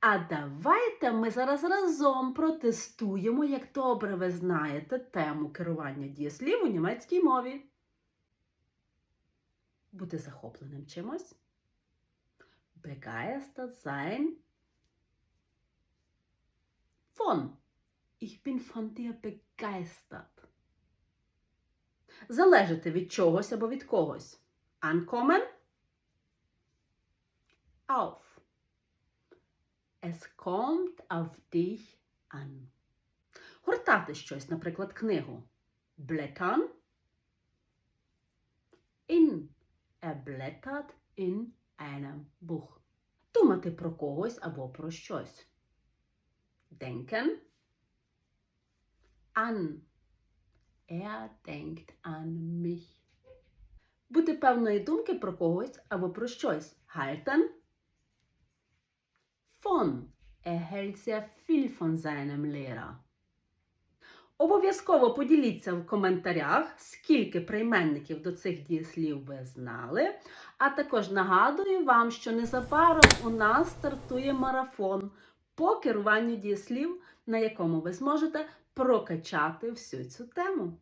А давайте ми зараз разом протестуємо, як добре ви знаєте тему керування дієслів у німецькій мові. Бути захопленим чимось. Begeistert sein. Von. Ich bin von dir begeistert. Залежати від чогось або від когось. Ankommen. Auf. Es kommt auf dich an. Гортати щось, наприклад, книгу. Blättern. In. Er blättert in einem Buch. Думати про когось або про щось. Denken. An. Er denkt an mich. Бути певної думки про когось або про щось. Halten. Von. Er sehr viel von seinem Lehrer. Обов'язково поділіться в коментарях, скільки прийменників до цих дієслів ви знали. А також нагадую вам, що незабаром у нас стартує марафон по керуванню дієслів, на якому ви зможете прокачати всю цю тему.